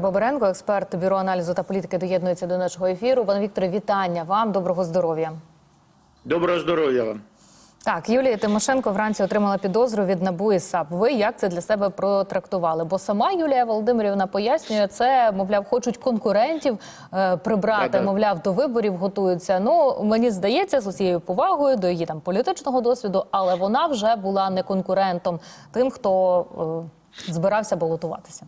Бабаренко, експерт бюро аналізу та політики, доєднується до нашого ефіру. Пане Вікторе, вітання вам. Доброго здоров'я. Доброго здоров'я вам. Так, Юлія Тимошенко вранці отримала підозру від НАБУ і САП. Ви як це для себе протрактували? Бо сама Юлія Володимирівна пояснює це, мовляв, хочуть конкурентів е, прибрати, Да-да. мовляв, до виборів готуються. Ну мені здається, з усією повагою до її там політичного досвіду, але вона вже була не конкурентом тим, хто е, збирався балотуватися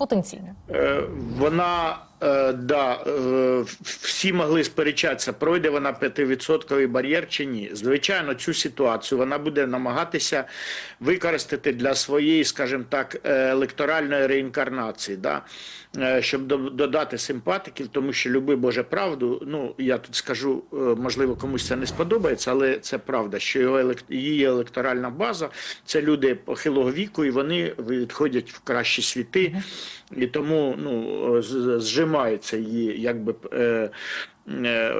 потенційно. Е, Вона е, да, е, всі могли сперечатися, пройде вона 5% бар'єр чи ні. Звичайно, цю ситуацію вона буде намагатися використати для своєї, скажімо так, е, електоральної реінкарнації, да? е, щоб до- додати симпатиків, тому що люби Боже правду. Ну я тут скажу, можливо, комусь це не сподобається, але це правда, що його її електоральна база це люди похилого віку, і вони відходять в кращі світи, і тому ну з- зжимається її якби. Е, е,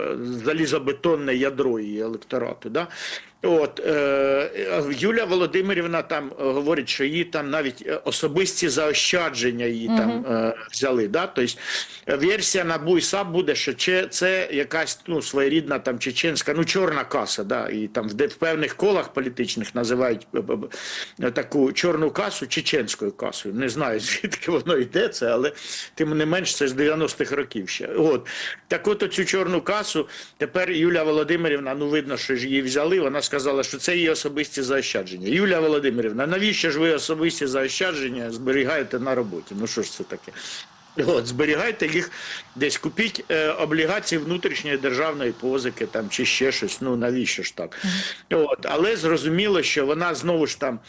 залізобетонне ядро її електорату. Да? От, е, Юлія Володимирівна там е, говорить, що її там навіть е, особисті заощадження її там е, взяли. Да? Тобто е, версія НАБУ і САП буде, що че- це якась ну, своєрідна там чеченська, ну чорна каса. Да? І там в, в певних колах політичних називають таку чорну касу чеченською касою. Не знаю, звідки воно йде це, але тим не менш це з 90-х років ще. От. Так от оцю чорну касу тепер Юлія Володимирівна, ну видно, що ж її взяли, вона сказала, що це її особисті заощадження. Юлія Володимирівна, навіщо ж ви особисті заощадження зберігаєте на роботі? Ну що ж це таке? От, зберігайте їх десь, купіть е, облігації внутрішньої державної позики там, чи ще щось, ну навіщо ж так? От, але зрозуміло, що вона знову ж там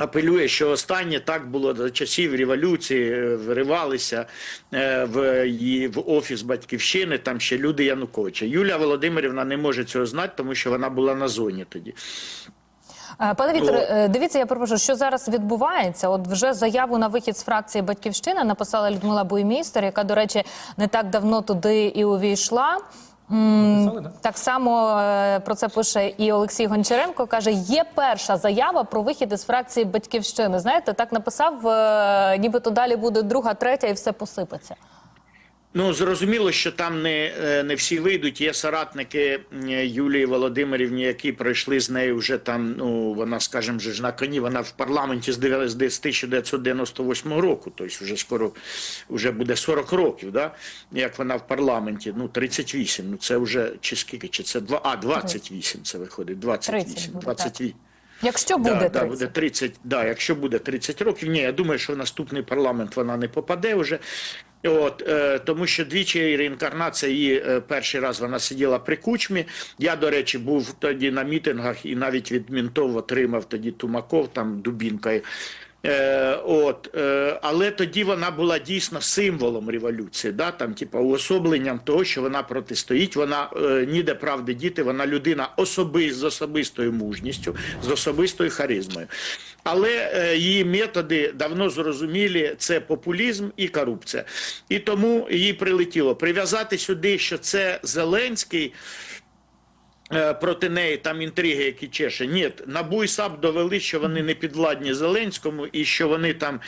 апелює, що останнє так було за часів революції, е, вривалися е, в в офіс батьківщини. Там ще люди Януковича. Юлія Володимирівна не може цього знати, тому що вона була на зоні тоді. Е, Пане Вікторе, дивіться, я перепрошую, що зараз відбувається. От вже заяву на вихід з фракції Батьківщина написала Людмила Буймістер, яка, до речі, не так давно туди і увійшла. М, Написали, да? Так само е, про це пише і Олексій Гончаренко. каже: є перша заява про вихід із фракції Батьківщини. Знаєте, так написав, е, нібито далі буде друга, третя, і все посипеться. Ну зрозуміло, що там не, е, не всі вийдуть. Є соратники Юлії Володимирівні, які пройшли з нею вже там. Ну вона, скажімо, вже ж на коні. Вона в парламенті з з 1998 року. Тобто вже скоро вже буде 40 років. Да? Як вона в парламенті? Ну 38. Ну це вже чи скільки? Чи це два? А 28 Це виходить. 28. 30 28. Якщо буде Да, да, буде 30, да, якщо буде 30 років, ні, я думаю, що в наступний парламент вона не попаде вже. От, е, тому що двічі реінкарнація її е, перший раз вона сиділа при кучмі. Я, до речі, був тоді на мітингах і навіть від мінтов отримав тоді Тумаков там дубінкою. Е, от, е, але тоді вона була дійсно символом революції, да, там, типу, уособленням того, що вона протистоїть. Вона е, ніде правди діти, вона людина особи, з особистою мужністю, з особистою харизмою. Але е, її методи давно зрозумілі: це популізм і корупція. І тому їй прилетіло прив'язати сюди, що це Зеленський. Е, Проти неї там інтриги, які чеше. Ні, НАБУ і САП довели, що вони не підвладні Зеленському і що вони там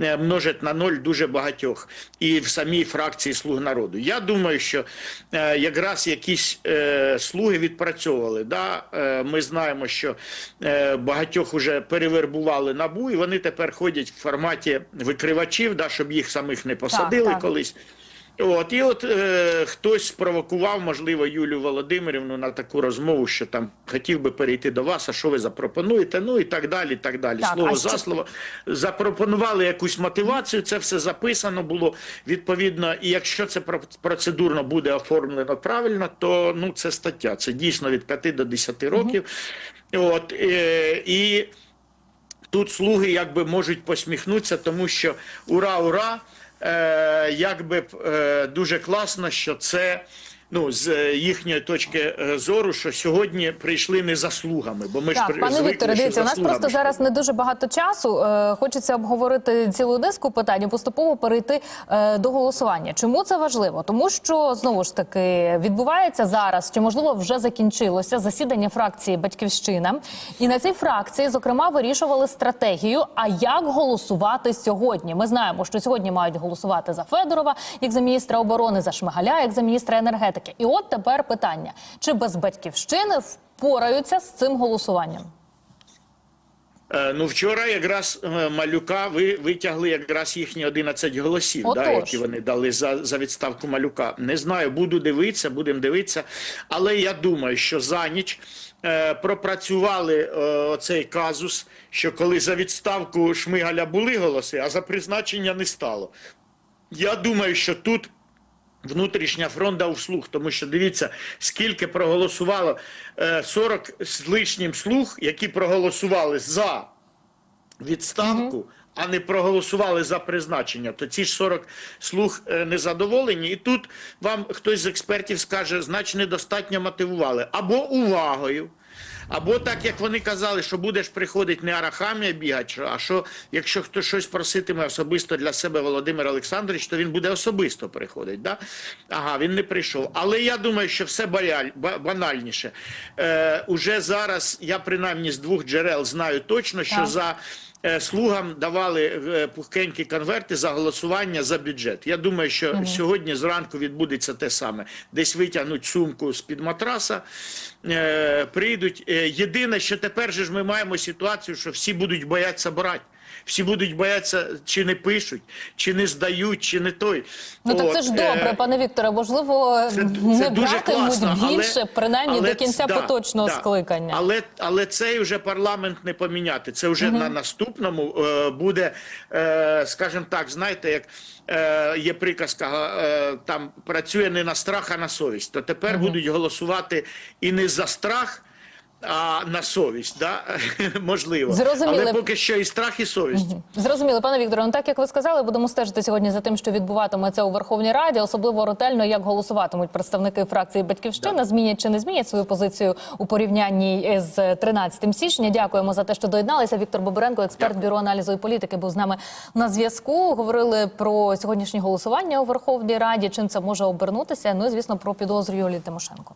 е, множать на ноль дуже багатьох і в самій фракції Слуг народу. Я думаю, що е, якраз якісь е, слуги відпрацьовували. Да? Е, ми знаємо, що е, багатьох уже перевербували НАБУ, і вони тепер ходять в форматі викривачів, да, щоб їх самих не посадили так. колись. От і от е, хтось спровокував, можливо, Юлію Володимирівну на таку розмову, що там хотів би перейти до вас, а що ви запропонуєте? Ну і так далі. і так далі. Так, Слово а за слово запропонували якусь мотивацію. Це все записано було відповідно. І якщо це про- процедурно буде оформлено правильно, то ну це стаття. Це дійсно від 5 до 10 років. От е, і. Тут слуги якби можуть посміхнутися, тому що ура, ура! Е, якби е, дуже класно, що це ну з е, їхньої точки е, зору, що сьогодні прийшли не заслугами, бо ми ж Так, при- пане звикли, Вікторе, дивіться, у нас просто зараз не дуже багато часу. Е, Хочеться обговорити цілу низку питань, і поступово перейти е, до голосування. Чому це важливо? Тому що знову ж таки відбувається зараз, чи можливо вже закінчилося засідання фракції Батьківщина, і на цій фракції, зокрема, вирішували стратегію. А як голосувати сьогодні? Ми знаємо, що сьогодні мають голосувати за Федорова, як за міністра оборони, за Шмигаля, як за міністра енергетики. І от тепер питання: чи без батьківщини впораються з цим голосуванням? Е, Ну, вчора якраз е, малюка ви витягли якраз їхні 11 голосів, да, які вони дали за, за відставку малюка. Не знаю, буду дивитися, будемо дивитися. Але я думаю, що за ніч е, пропрацювали е, оцей казус, що коли за відставку Шмигаля були голоси, а за призначення не стало. Я думаю, що тут. Внутрішня фронт дав слух, тому що дивіться, скільки проголосувало е, 40 з лишнім слуг, які проголосували за відставку, а не проголосували за призначення. То ці ж 40 слуг е, незадоволені. І тут вам хтось з експертів скаже, значить недостатньо мотивували або увагою. Або так, як вони казали, що будеш приходити не арахамія бігати, а що якщо хтось щось проситиме особисто для себе Володимир Олександрович, то він буде особисто приходити. Да? Ага, він не прийшов. Але я думаю, що все банальніше. Е, уже зараз я принаймні з двох джерел знаю точно, що Так. за слугам давали е, пухкенькі конверти за голосування за бюджет. Я думаю, що сьогодні зранку відбудеться те саме. Десь витягнуть сумку з-під матраса, е, прийдуть. Е, Єдине, що тепер же ж ми маємо ситуацію, що всі будуть боятися брати. Всі будуть боятися, чи не пишуть, чи не здають, чи не той. Ну так це От, ж е, добре, пане Вікторе. Можливо, це, не це дуже братимуть класно, але- більше, принаймні але до кінця да, поточного да. скликання. Але, але цей вже парламент не поміняти. Це вже на наступному е, буде, е, скажімо так, знаєте, як е, є приказка, е, там працює не на страх, а на совість. То тепер будуть голосувати і не за страх. А на совість, да? можливо. Зрозуміли. Але поки що і страх, і совість. Зрозуміло, пане Вікторе. Ну так як ви сказали, будемо стежити сьогодні за тим, що відбуватиметься у Верховній Раді, особливо ретельно, як голосуватимуть представники фракції Батьківщина. Змінять чи не змінять свою позицію у порівнянні з 13 січня. Дякуємо за те, що доєдналися. Віктор Бобренко, експерт бюро аналізу і політики, був з нами на зв'язку. Говорили про сьогоднішнє голосування у Верховній Раді. Чим це може обернутися? Ну і звісно про підозру Юлії Тимошенко.